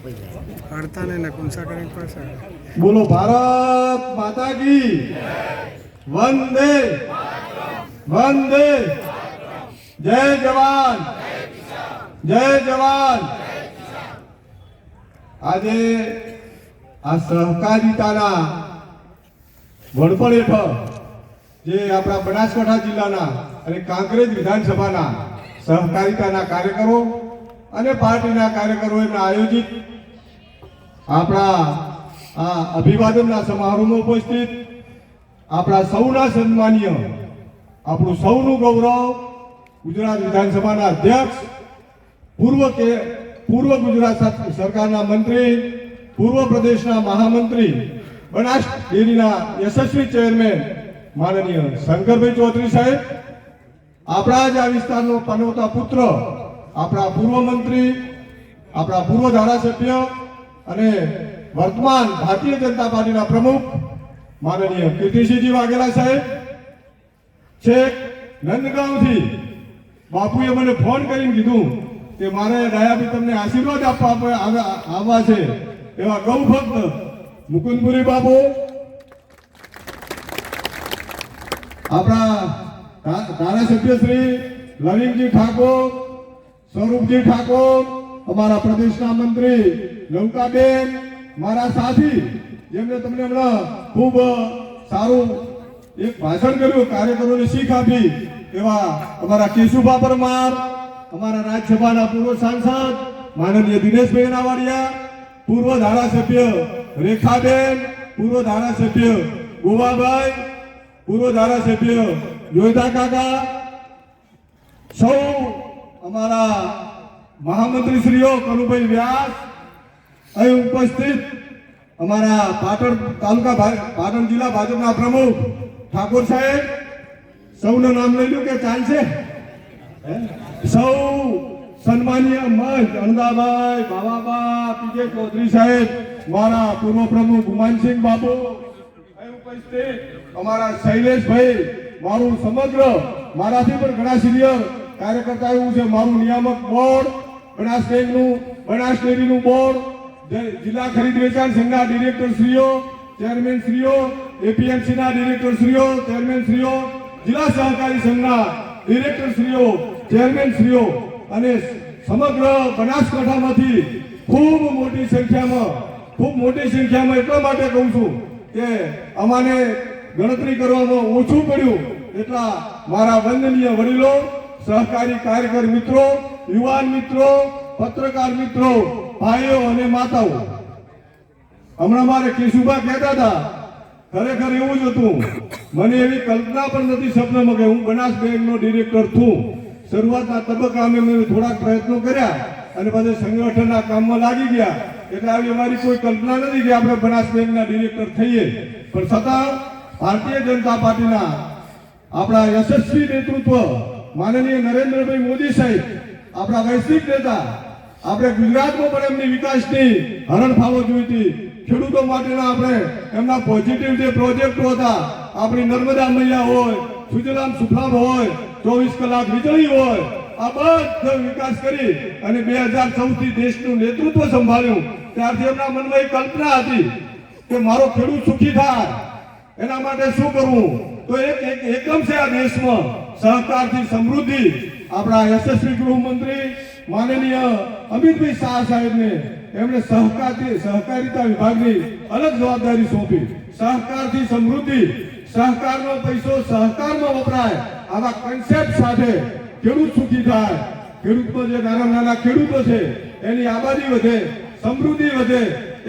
હડતાલ ને નકુંસા કરીને પડશે બોલો, ભારત માતા કી વંદે. વંદે. જય જવાન. જય જવાન. આજે આ સહકારિતાના વડપણ હેઠળ જે આપણા બનાસકાંઠા જિલ્લાના અને કાંકરેજ વિધાનસભાના સહકારિતાના કાર્યકરો અને પાર્ટીના કાર્યકરો એમના આયોજિત આપણા, આ અભિવાદનના સમારોહમાં ઉપસ્થિત આપણા સૌના સન્માનીય, આપણું સૌનું ગૌરવ ગુજરાત વિધાનસભાના અધ્યક્ષ, પૂર્વ કે, પૂર્વ ગુજરાત સરકારના મંત્રી, પૂર્વ પ્રદેશના મહામંત્રી, બનાસ ડેરીના યશસ્વી ચેરમેન માનનીય શંકરભાઈ ચૌધરી સાહેબ, આપણા જ આ વિસ્તારનો પનવતા પુત્ર આપણા પૂર્વ મંત્રી, આપણા પૂર્વ ધારાસભ્ય અને વર્તમાન ભારતીય જનતા પાર્ટીના પ્રમુખ માનનીય કીર્તિસિંહજી વાઘેલા સાહેબ, છેક નંદગાંવથી બાપુએ મને ફોન કરીને કીધું કે મારે દયાભી તમને આશીર્વાદ આપવા આપ- આવવા છે એવા ગૌ ભક્ત મુકુંદપુરી બાપુ. આપણા ધારાસભ્ય શ્રી લવિંગજી ઠાકોર સ્વરૂપજી ઠાકોર, અમારા પ્રદેશના મંત્રી, લંકાબેન, મારા સાથી, જેમને તમને હમણાં ખૂબ સારું એક ભાષણ કર્યું, કાર્યકરોને શીખ આપી, એવા અમારા કેશુભા પરમાર, અમારા રાજ્યસભાના પૂર્વ સાંસદ, માનનીય દિનેશભાઈ નાવાડિયા પૂર્વ ધારાસભ્ય રેખાબેન, પૂર્વ ધારાસભ્ય ગોવાભાઈ, પૂર્વ ધારાસભ્ય જોઈતા કાકા, સૌ અમારા મહામંત્રી શ્રીઓ કનુભાઈ વ્યાસ, અહીં ઉપસ્થિત અમારા પાટણ તાલુકા પાટણ જિલ્લા ભાજપના પ્રમુખ ઠાકોર સાહેબ. સૌનું નામ લઈ લ્યું કે ચાલશે? સૌ સન્માનીય મંચ અણદાભાઈ બાબાબા પીજે ચૌધરી સાહેબ, મારા પૂર્વ પ્રમુખ ગુમાનસિંહ બાબુ ઉપસ્થિત અમારા શૈલેષભાઈ, મારું સમગ્ર, મારાથી પણ ઘણા સિનિયર કાર્યકર્તા એવું છે, મારું નિયામક બોર્ડ, બનાસ ડેરીનું બનાસ ડેરીનું બોર્ડ જિલ્લા ખરીદ વેચાણ સંઘના ડિરેક્ટર શ્રીઓ, ચેરમેન શ્રીઓ ચેરમેનશ્રીઓ ડિરેક્ટર શ્રીઓ, ચેરમેન શ્રીઓ, જિલ્લા સહકારી સંઘના ડિરેક્ટર શ્રીઓ, ચેરમેન શ્રીઓ અને સમગ્ર બનાસકાંઠામાંથી ખૂબ મોટી સંખ્યામાં, ખૂબ મોટી સંખ્યામાં એટલા માટે કહું છું કે અમાને ગણતરી કરવામાં ઓછું પડ્યું એટલા મારા વંદનીય વડીલો સહકારી કાર્યકર મિત્રો, યુવાન મિત્રો, પત્રકાર મિત્રો, ભાઈઓ અને માતાઓ. હમણાં મારે કેશુભા કહેતા હતા, ખરેખર એવું જ હતું. મને એવી કલ્પના પણ નથી સપનામાં કે હું બનાસ બેંકનો ડિરેક્ટર છું. શરૂઆતના તબક્કામાં મેં થોડાક પ્રયત્નો કર્યા અને પછી સંગઠનના કામમાં લાગી ગયા. એટલે આવી અમારી કોઈ કલ્પના નથી કે આપણે બનાસ બેંકના ડિરેક્ટર થઈએ. પણ છતાં ભારતીય જનતા પાર્ટીના આપણા યશસ્વી નેતૃત્વ માનનીય નરેન્દ્રભાઈ મોદી સાહેબ, આપણા વૈશ્વિક નેતા, આપણે ગુજરાતમાં પણ એમની વિકાસની હરણફાળો જોઈતી ખેડૂતો માટેના આપણે એમના પોઝિટિવ જે પ્રોજેક્ટો હતા, આપણી નર્મદા મૈયા હોય, સુજલામ સુફલામ હોય, ચોવીસ કલાક વીજળી હોય, આ બધો વિકાસ કરી અને બે હજાર ચૌદથી દેશનું નેતૃત્વ સંભાળ્યું. ત્યારથી એમના મનમાં એક કલ્પના હતી કે મારો ખેડૂત સુખી થાય. એના માટે શું કરવું? તો એક એકમ છે આ દેશમાં. સહકારથી સમૃદ્ધિ આપણા યશસ્વી ગૃહમંત્રી માનનીય અમિતભાઈ શાહ સાહેબને એમણે સહકારથી સહકારિતા વિભાગની અલગ જવાબદારી સોંપી. સહકારથી સમૃદ્ધિ, સહકારનો પૈસો સહકારમાં વપરાય. આવા કન્સેપ્ટ સાથે ખેડૂત સુખી થાય. ખેડૂતમાં જે નાના નાના ખેડૂતો છે, એની આબાદી વધે, સમૃદ્ધિ વધે,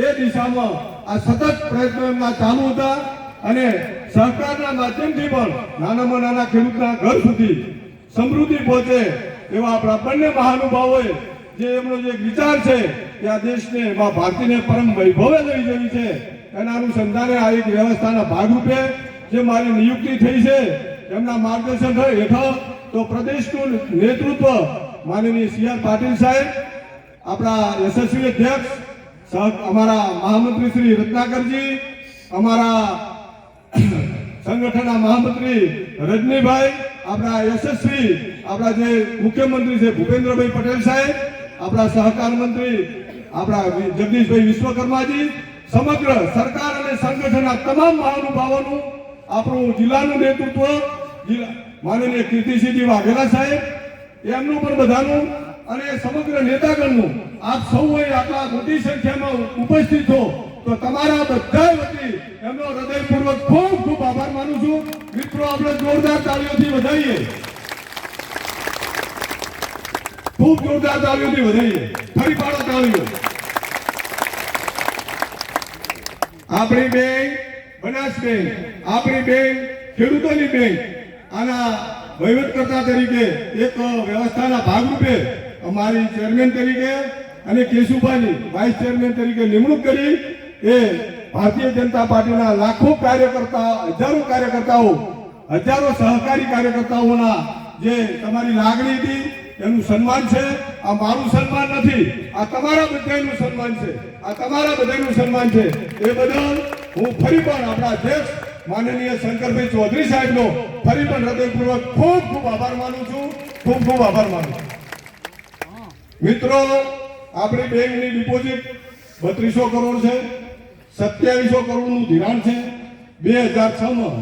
એ દિશામાં આ સતત પ્રયત્નો એમના ચાલુ હતા. અને સહકારના માધ્યમથી પણ નાનામાં નાના ખેડૂતના ઘર સુધી સમૃદ્ધિ પહોંચે એવા આપણા બંને મહાનુભાવોએ જે એમનો જે વિચાર છે કે આ દેશને એમાં ભારતીને પરમ વૈભવે લઈ જવી છે, એના અનુસંધાને આ એક વ્યવસ્થાના ભાગરૂપે જે મારી નિયુક્તિ થઈ છે, એમના માર્ગદર્શન હેઠળ તો પ્રદેશનું નેતૃત્વ માનનીય સી આર પાટીલ સાહેબ, આપણા યશસ્વી અધ્યક્ષ અમારા મહામંત્રી શ્રી રત્નાકરજી, અમારા સંગઠનના મહામંત્રી રજનીભાઈ, આપણા યશસ્વી, આપણા જે મુખ્યમંત્રી છે ભૂપેન્દ્રભાઈ પટેલ સાહેબ, આપણા સહકાર મંત્રી, આપણા જગદીશભાઈ વિશ્વકર્માજી, સમગ્ર સરકાર અને સંગઠનના તમામ મહાનુભાવોનું આપણું જિલ્લાનું નેતૃત્વ માનનીય કીર્તિસિંહજી વાઘેલા સાહેબ, એમનું પણ બધાનું અને સમગ્ર નેતાગણનું આપ સૌએ આટલા મોટી સંખ્યામાં ઉપસ્થિત છો. તો તમારા બધા વતી એમનો હૃદયપૂર્વક ખૂબ ખૂબ આભાર માનું છું. મિત્રો, આપણે જોરદાર તાળીઓથી વધારીએ. ખૂબ જોરદાર તાળીઓથી વધારીએ. ફરી પાડો તાળીઓ. આપણી બેંક બનાસ બેંક આપણી બેંક ખેડૂતોની બેંક આના વહીવટકર્તા તરીકે એક વ્યવસ્થાના ભાગરૂપે અમારી ચેરમેન તરીકે અને કેશુભાઈની વાઇસ ચેરમેન તરીકે નિમણૂક કરી એ ભારતીય જનતા પાર્ટીના લાખો કાર્યકર્તા હજારો કાર્યકર્તાઓ, હજારો સહકારી કાર્યકર્તાઓના જે તમારી લાગણી હતી, એનું સન્માન છે. આ મારું સન્માન નથી, આ તમારા બધાનું સન્માન છે, આ તમારા બધાનું સન્માન છે. એ બદલ હું ફરી પણ આપણા અધ્યક્ષ માનનીય શંકરભાઈ ચૌધરી સાહેબનો ફરી પણ હૃદયપૂર્વક ખૂબ ખૂબ આભાર માનું છું. ખૂબ ખૂબ આભાર માનું છું. મિત્રો, આપણી બેંકની ડિપોઝિટ બત્રીસો કરોડ છે. સત્યાવીસો કરોડનું ધિરાણ છે. બે હજાર છમાં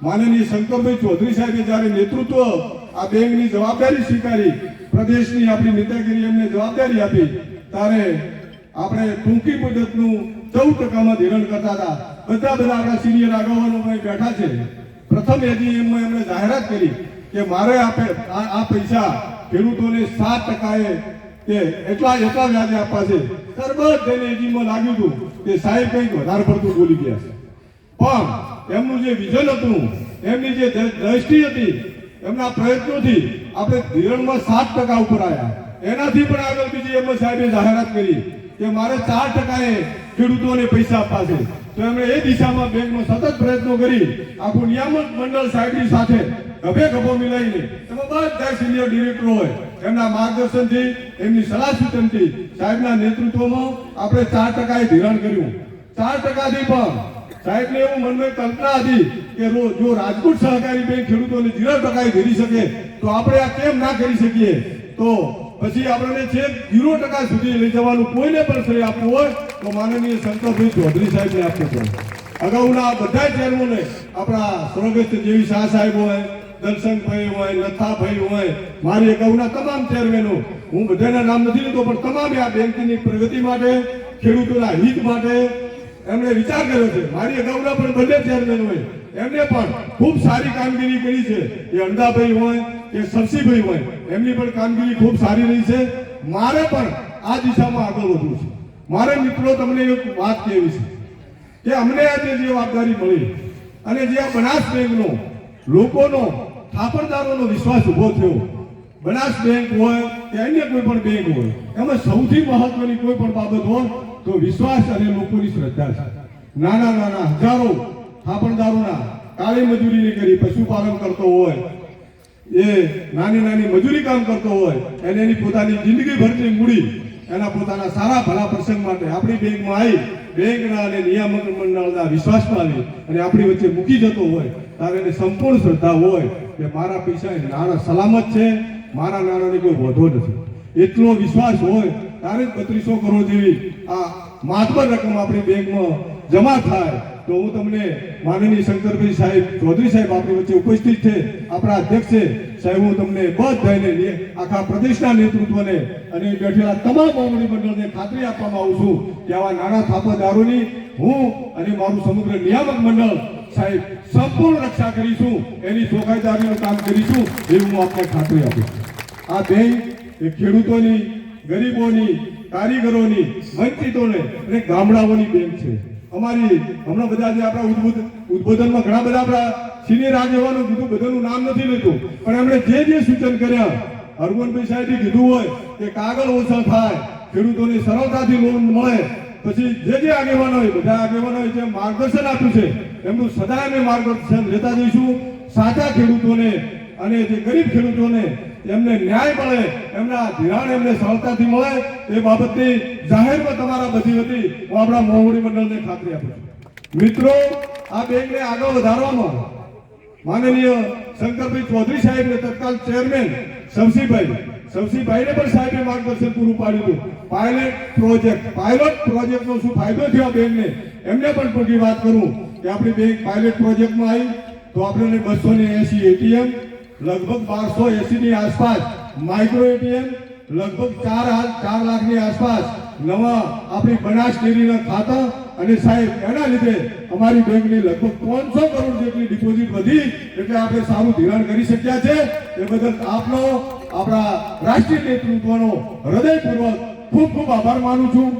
માનનીય શંકરભાઈ ચૌધરી સાહેબે જ્યારે નેતૃત્વ આ બેંકની જવાબદારી સ્વીકારી, પ્રદેશની આપણી નેતાગીરી એમને જવાબદારી આપી, ત્યારે આપણે ટૂંકી મુદતનું ચૌદ ટકામાં ધિરાણ કરતા હતા. બધા બધા આપણા સિનિયર આગેવાનો બેઠા છે. પ્રથમ એજીએમમાં એમણે જાહેરાત કરી કે મારે આપે આ પૈસા ખેડૂતોને સાત ટકાએ કે એટલા એટલા વ્યાજે આપવા છે તરબત જઈને એજીમાં લાગ્યું હતું કે સાહેબ કંઈક વધારે પડતું બોલી ગયા છે. પણ એમનું જે વિઝન હતું, એમની જે દ્રષ્ટિ હતી, એમના પ્રયત્નોથી આપણે ધીરણમાં સાત ટકા ઉપર આવ્યા. એનાથી પણ આગળ બીજી એમ સાહેબે જાહેરાત કરી કે મારે ચાર ટકાએ ખેડૂતોને પૈસા આપવા છે. તો એમણે એ દિશામાં બેંકમાં સતત પ્રયત્નો કરી. આખું નિયામક મંડળ સાહેબની સાથે ગભે ગભો મિલાઈને એમાં બધા સિનિયર ડિરેક્ટરો હોય. એમના માર્ગદર્શનથી, એમની સલાહ સૂચનથી સાહેબના નેતૃત્વમાં આપણે ચાર ટકાએ ધિરાણ કર્યું. ચાર ટકાથી પણ સાહેબને એવું મનમાં કલ્પના હતી કે જો રાજકોટ સહકારી બેંક ખેડૂતોને ઝીરો ટકાએ ધીરી શકે, તો આપણે આ કેમ ના કરી શકીએ? તો પછી આપણને છેક ઝીરો ટકા સુધી લઈ જવાનું કોઈને પણ શ્રેય આપવું હોય, તો માનનીય શંકરભાઈ ચૌધરી સાહેબને આપવું પડે. અગાઉના બધા ચેરમોને આપણા સ્વર્ગસ્થ જેવી શાહ સાહેબ હોય દર્શનભાઈ હોય લતાભાઈ હોય, મારી અગાઉના તમામ ચેરમેનો હું બધાના નામ નથી લીધો પણ તમામે આ બેંકની પ્રગતિ માટે, ખેડૂતોના હિત માટે એમણે વિચાર કર્યો છે. મારી અગાઉના પણ બંને ચેરમેન હોય. એમને પણ ખૂબ સારી કામગીરી કરી છે. એ અંદાભાઈ હોય કે સરસીભાઈ હોય, એમની પણ કામગીરી ખૂબ સારી રહી છે. મારે પણ આ દિશામાં આગળ વધવું છે. મારે મિત્રો તમને એક વાત કહેવી છે કે અમને આજે જે જવાબદારી મળી અને જે આ બનાસ બેંકનો લોકોનો થાપણદારોનો વિશ્વાસ ઊભો થયો. બનાસ બેંક હોય કે અન્ય કોઈ પણ બેંક હોય, એમાં સૌથી મહત્વની કોઈ પણ બાબત હોય તો વિશ્વાસ અને લોકોની શ્રદ્ધા છે. નાના નાના હજારો થાપણદારોના કાળી મજૂરી કરી પશુપાલન કરતો હોય, એ નાની નાની મજૂરી કામ કરતો હોય, એને એની પોતાની જિંદગી ભરની મૂડી એના પોતાના સારા ભલા પ્રસંગ માટે આપણી બેંકમાં આવી બેંકના અને નિયામક મંડળના વિશ્વાસમાં આવી અને આપણી વચ્ચે મૂકી જતો હોય ત્યારે એને સંપૂર્ણ શ્રદ્ધા હોય કે મારા પૈસા નાણાં સલામત છે, મારા નાણાંની કોઈ વધો નથી. એટલો વિશ્વાસ હોય ત્યારે જ બત્રીસો કરોડ જેવી આ માતબર રકમ આપણી બેંકમાં જમા થાય, તો હું તમને માનનીય શંકરભાઈ સાહેબ, ચૌધરી સાહેબ આપણી વચ્ચે ઉપસ્થિત છે. આપણા અધ્યક્ષ છે. સાહેબ, હું તમને બધાને આખા પ્રદેશના નેતૃત્વને અને બેઠેલા તમામ મોવડી મંડળને ખાતરી આપવામાં આવું છું કે આવા નાના થાપણદારોની હું અને મારું સમગ્ર નિયામક મંડળ સાહેબ, સંપૂર્ણ રક્ષા કરીશું, એની ચોખાઈદારીનું કામ કરીશું એવી હું આપને ખાતરી આપું આ બેંક એ ખેડૂતોની, ગરીબોની, કારીગરોની, વંચિતોને અને ગામડાઓની બેંક છે. અમારી હમણાં બધા જે આપણા ઉદ્બોધ ઉદ્બોધનમાં ઘણા બધા આપણા સિનિયર આગેવાનો કીધું, બધાનું નામ નથી લેતું પણ એમણે જે જે સૂચન કર્યા, હરમનભાઈ સાહેબે કીધું હોય કે કાગળ ઓછા થાય, ખેડૂતોને સરળતાથી લોન મળે. પછી જે જે આગેવાનો હોય બધા આગેવાનોએ જે માર્ગદર્શન આપ્યું છે, એમનું સદાય અમે માર્ગદર્શન લેતા જઈશું. સાચા ખેડૂતોને અને જે ગરીબ ખેડૂતોને એમને ન્યાય મળે, એમના ધિરાણ એમને સરળતાથી મળે, એ બાબતની જાહેરમાં તમારા બધી હતી. હું આપણા મોવડી મંડળને ખાતરી આપું છું. મિત્રો, આ બેંકને આગળ વધારવામાં માનનીય શંકરભાઈ ચૌધરી સાહેબને તત્કાલ ચેરમેન શમસીભાઈ શવસીભાઈને પણ સાહેબે માર્ગદર્શન પૂરું પાડ્યું હતું. પાયલટ પ્રોજેક્ટ પાયલોટ પ્રોજેક્ટનો શું ફાયદો થયો આ બેંકને એમને પણ ટૂંકી વાત કરું કે આપણી બેંક પાયલટ પ્રોજેક્ટમાં આવી, તો આપણને બસો ને એસી એટીએમ, લગભગ બારસો એસી ની આસપાસ માઇક્રો એટીએમ, લગભગ ચાર ચાર લાખની આસપાસ નવા આપણી બનાસ ડેરીના ખાતા અને સાહેબ, એના લીધે અમારી બેંકની લગભગ પાંચસો કરોડ જેટલી ડિપોઝિટ વધી, એટલે આપણે સારું ધિરાણ કરી શક્યા છે. એ બદલ આપનો આપણા રાષ્ટ્રીય નેતૃત્વનો હૃદયપૂર્વક ખૂબ ખૂબ આભાર માનું છું.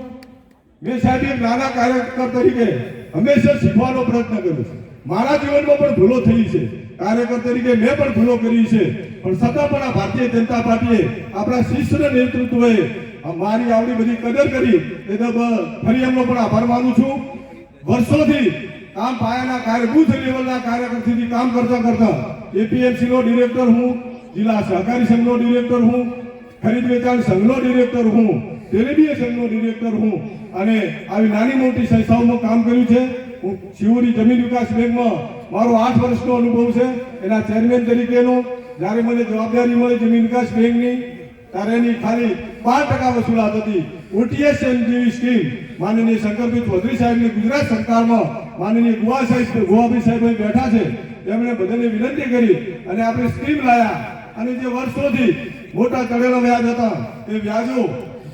મેં સાહેબ, એક નાના કાર્યકર તરીકે હંમેશા શીખવાનો પ્રયત્ન કર્યો છે. મારા જીવનમાં પણ ભૂલો થઈ છે. કાર્યકર તરીકે મેં પણ ભૂલો કરી છે. પણ છતાં પણ આ ભારતીય જનતા પાર્ટીએ આપણા શિસ્ત નેતૃત્વએ મારી આવડી બધી કદર કરી, એ તો ફરી એમનો પણ આભાર માનું છું. વર્ષોથી કામ પાયાના કાર્ય, બુથ લેવલના કાર્યકરથી કામ કરતા કરતા એપીએમસી નો ડિરેક્ટર હું, જિલ્લા સહકારી સંઘનો ડિરેક્ટર હું, ખરીદ વેચાણ સંઘનો ડિરેક્ટર હું તેલીબીએ સંઘનો ડિરેક્ટર હું અને આવી નાની મોટી સંસ્થાઓમાં કામ કર્યું છે. હું શિવરી જમીન વિકાસ બેંકમાં મારો આઠ વર્ષનો અનુભવ છે. એના ચેરમેન તરીકેનો જ્યારે મને જવાબદારી મળી જમીન વિકાસ બેંકની ત્યારે એની ખાલી બાર ટકા વસૂલાત હતી. ઓટીએસએમ જેવી સ્કીમ માનનીય શંકરભાઈ ચૌધરી સાહેબની ગુજરાત સરકારમાં માનનીય ગુવા સાહેબ ગુવાભાઈ સાહેબ બેઠા છે. એમણે બધાને વિનંતી કરી અને આપણે સ્કીમ લાયા. અને જે વર્ષોથી મોટા ચડેલા વ્યાજ હતા એ વ્યાજો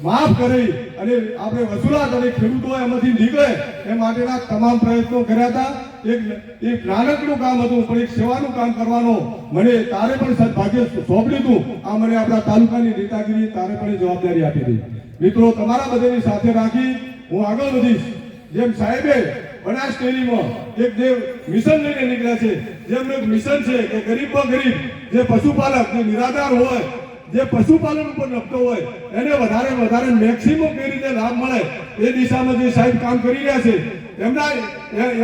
માફ કરી અને આપણે વસૂલાત અને ખેડૂતો એમાંથી નીકળે એ માટેના તમામ પ્રયત્નો કર્યા હતા. એક એક નાનકડું કામ હતું, પણ એક સેવાનું કામ કરવાનો મને તારે પણ સદભાગ્ય સોંપ્યું હતું. આ મને આપણા તાલુકાની નેતાગીરી તારે પણ જવાબદારી આપી હતી. મિત્રો, તમારા બધાની સાથે રાખી હું આગળ વધીશ. જેમ સાહેબે બનાસ ડેરીમાં એક જે મિશન લઈને નીકળ્યા છે, જેમનું મિશન છે કે ગરીબમાં ગરીબ, જે પશુપાલક, જે નિરાધાર હોય જે પશુપાલન ઉપર લખતો હોય, એને વધારે વધારે મેક્સિમમ કઈ રીતે લાભ મળે એ દિશામાં જે સાહેબ કામ કરી રહ્યા છે, એમના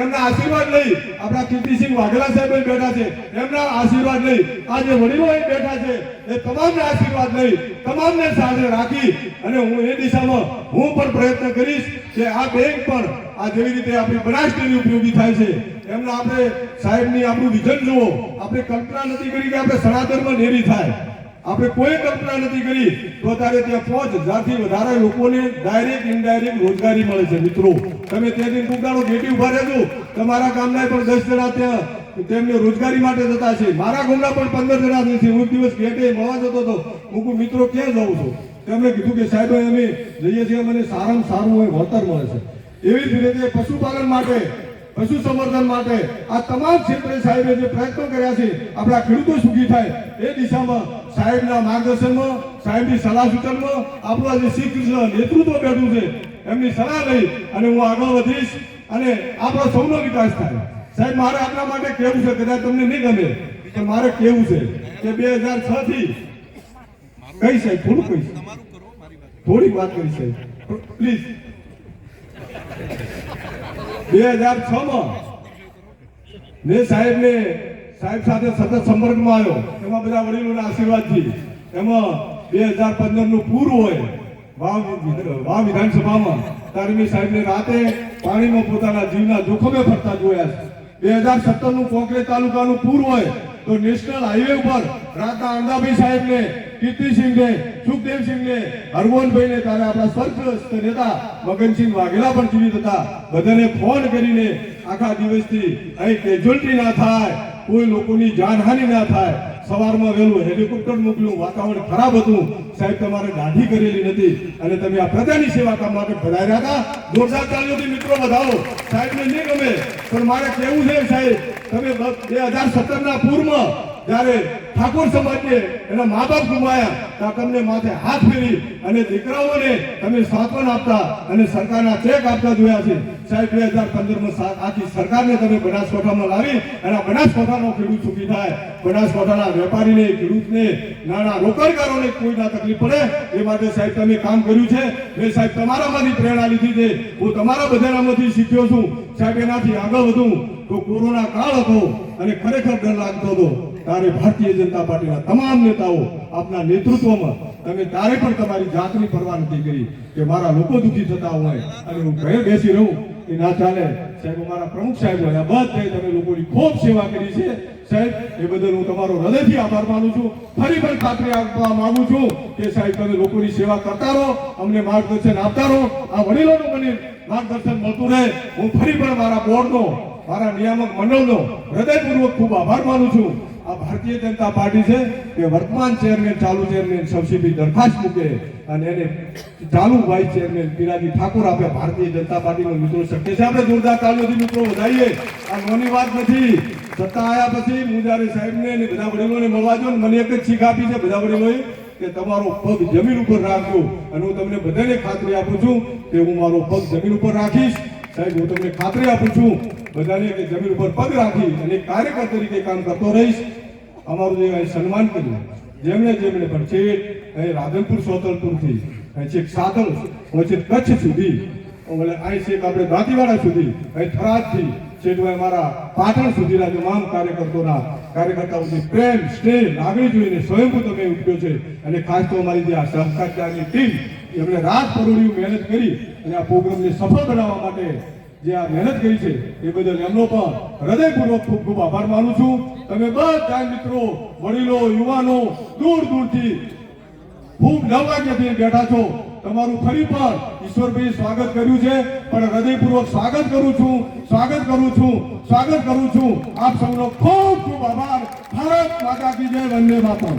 એમના આશીર્વાદ લઈ આપણા કીર્તિસિંહ વાઘેલા સાહેબ બેઠા છે, એમના આશીર્વાદ લઈ આ જે વડીલો બેઠા છે, એ તમામને આશીર્વાદ લઈ, તમામને સાથે રાખી અને હું એ દિશામાં હું પણ પ્રયત્ન કરીશ કે આ બેંક પણ આ જેવી રીતે આપણી બનાસ ઉપયોગી થાય છે. એમના આપણે સાહેબની આપણું વિઝન જુઓ, આપણે કલ્પના નથી કરી કે આપણે સનાતનમાં નેરી થાય. આપણે કોઈ કલ્પના નથી કરી તો તારે ત્યાં પાંચ હજારથી વધારે લોકોને ડાયરેક્ટ ઇનડાયરેક્ટ રોજગારી મળે છે, મિત્રો. તમે તે દિન કુકડાનો ગેટી ઊભા રહેજો. તમારા ગામના પણ દસ જણા ત્યાં તેમને રોજગારી માટે જતા છે. મારા ગામના પણ પંદર જણા છે. હું દિવસ ગેટે મળવા જતો હતો. હું મિત્રો, ક્યાં જાઉં છું? તેમણે કીધું કે, સાહેબ, અમે જઈએ છીએ મને સારામાં સારું હોય વળતર મળે છે. એવી જ રીતે પશુપાલન માટે પશુ સંવર્ધન માટે આ તમામ ક્ષેત્રે સાહેબે જે પ્રયત્નો કર્યા છે, આપણા ખેડૂતો સુખી થાય એ દિશામાં સાહેબના માર્ગદર્શનમાં, સાહેબની સલાહ સૂચનમાં આપણું આજે શ્રી કૃષ્ણ નેતૃત્વ બેઠું છે, એમની સલાહ લઈ અને હું આગળ વધીશ અને આપણો સૌનો વિકાસ થાય. સાહેબ, મારે આપણા માટે કેવું છે, કદાચ તમને નહીં ગમે, કે મારે કેવું છે કે બે હજાર છ થી કઈ સાહેબ થોડું કહીશ. થોડીક વાત કરી સાહેબ. પ્લીઝ. બે હજાર છ માં મેં સાહેબને સાહેબ સાથે સતત સંપર્કમાં આવ્યો. એમાં બધા વડીલોના આશીર્વાદથી. એમાં બે હજાર પંદરનું પૂર હોય વાવ વિધાનસભામાં, ત્યારે મેં સાહેબને રાતે પાણીમાં પોતાના જીવના જોખમે ફરતા જોયા છે. બે હજાર સત્તરનું કોંકરેજ તાલુકાનું પૂર હોય, તો નેશનલ હાઈવે ઉપર રાતના અંદાભાઈ સાહેબને, કીર્તિસિંહને, સુખદેવસિંહને, હરમોહનભાઈને ત્યારે આપણા સ્વર્ગસ્થ નેતા મગનસિંહ વાઘેલા પણ જીવિત હતા. બધાને ફોન કરીને આખા દિવસથી અહીં કેજ્યુઅલ્ટી ના થાય. કોઈ લોકોની જાનહાનિ ના થાય. સવારમાં વહેલું હેલિકોપ્ટર મોકલ્યું વાતાવરણ ખરાબ હતું. સાહેબ, તમારે દાઢી કરેલી નથી અને તમે આ પ્રજાની સેવા કરવા માટે પધાર્યા હતા. જોરદાર તાળીઓથી મિત્રો વધાવો સાહેબને નહીં ગમે, પણ મારે કેવું છે, સાહેબ, તમે બે હજાર સત્તર ના પૂરમાં જ્યારે ઠાકોર સમાજને એના મા બાપ ગુમાયા તમને માથે હાથ ફેરી અને દીકરાઓને તમે સાંત્વન આપતા અને સરકારના ચેક આપતા જોયા છે. સાહેબ, બે હજાર પંદરમાં આખી સરકારને તમે બનાસકાંઠામાં લાવી અને બનાસકાંઠાનો ખેડૂત સુખી થાય. બનાસકાંઠાના વેપારીને, ખેડૂતને નાના રોકાણકારોને કોઈ ના તકલીફ પડે. એ માટે સાહેબ, તમે કામ કર્યું છે. મેં સાહેબ, તમારામાંથી પ્રેરણા લીધી છે. હું તમારા બધાનામાંથી શીખ્યો છું. સાહેબ, એનાથી આગળ વધું. તો કોરોના કાળ હતો અને ખરેખર ડર લાગતો હતો. ત્યારે ભારતીય જનતા પાર્ટીના તમામ નેતાઓ આપના નેતૃત્વમાં તમે તારે પણ તમારી જાતની પરવા નથી કરી કે મારા લોકો દુઃખી થતા હોય અને હું ઘરે બેસી રહું, એ ના ચાલે. સાહેબ, અમારા પ્રમુખ સાહેબ અને બધા તમે લોકોની ખૂબ સેવા કરી છે. સાહેબ, એ બદલ હું તમારો હૃદયથી આભાર માનું છું. ફરી પણ ખાતરી આપવા માંગુ છું કે સાહેબ, તમે લોકોની સેવા કરતા રહો, અમને માર્ગદર્શન આપતા રહો. આ વડીલોનું મને માર્ગદર્શન મળતું રહે. હું ફરી પણ મારા બોર્ડનો, મારા નિયામક મંડળનો હૃદયપૂર્વક ખૂબ આભાર માનું છું. આ ભારતીય જનતા પાર્ટી છે કે વર્તમાન ચેરમેન, ચાલુ ચેરમેન સબસિડી દરખાસ્ત મૂકે અને એને ચાલુ વાઇસ ચેરમેન પિરાજી ઠાકોર આપે ભારતીય જનતા પાર્ટીનો મિત્રો શક્ય છે. આપણે જોરદાર તાળીઓથી મિત્રો વધારીએ. આ નોની વાત નથી. સત્તા આવ્યા પછી મુજારી સાહેબને અને બધા વડીલોને મળવા જો મને એક જ શીખ આપી છે બધા વડીલોએ કે તમારો પગ જમીન ઉપર રાખજો. અને હું તમને બધાને ખાતરી આપું છું કે હું મારો પગ જમીન ઉપર રાખીશ. સાહેબ, હું તમને ખાતરી આપું છું બધાને કે જમીન ઉપર પગ રાખી અને કાર્યકર તરીકે કામ કરતો રહીશ. અમારું જે સન્માન કર્યું જેમણે જેમણે પણ છે રાધનપુર, સોતલપુરથી છેક સાતલ પછી કચ્છ સુધી એટલે અહીં છેક આપણે દાંતીવાડા સુધી, અહીં થરાદથી છેક મારા પાટણ સુધીના તમામ કાર્યકર્તાઓના કાર્યકર્તાઓની પ્રેમ, સ્નેહ, લાગણી જોઈને સ્વયંભૂ તમે ઉઠ્યો છે, અને ખાસ તો અમારી જે આ સહકારની ટીમ એમણે રાત પરોળી મહેનત કરી, અને આ પ્રોગ્રામને સફળ બનાવવા માટે જે આ મહેનત કરી છે, એ બદલ એમનો પણ હૃદયપૂર્વક ખૂબ ખૂબ આભાર માનું છું. તમે બધા મિત્રો, વડીલો, યુવાનો, દૂર દૂરથી ખૂબ નવભાગ્યથી બેઠા છો. તમારું ફરી પણ ઈશ્વરભાઈ સ્વાગત કર્યું છે. પણ હૃદયપૂર્વક સ્વાગત કરું છું, સ્વાગત કરું છું, સ્વાગત કરું છું. આપ સૌનો ખૂબ ખૂબ આભાર. ભારત માતા કી જય, વંદે માતરમ.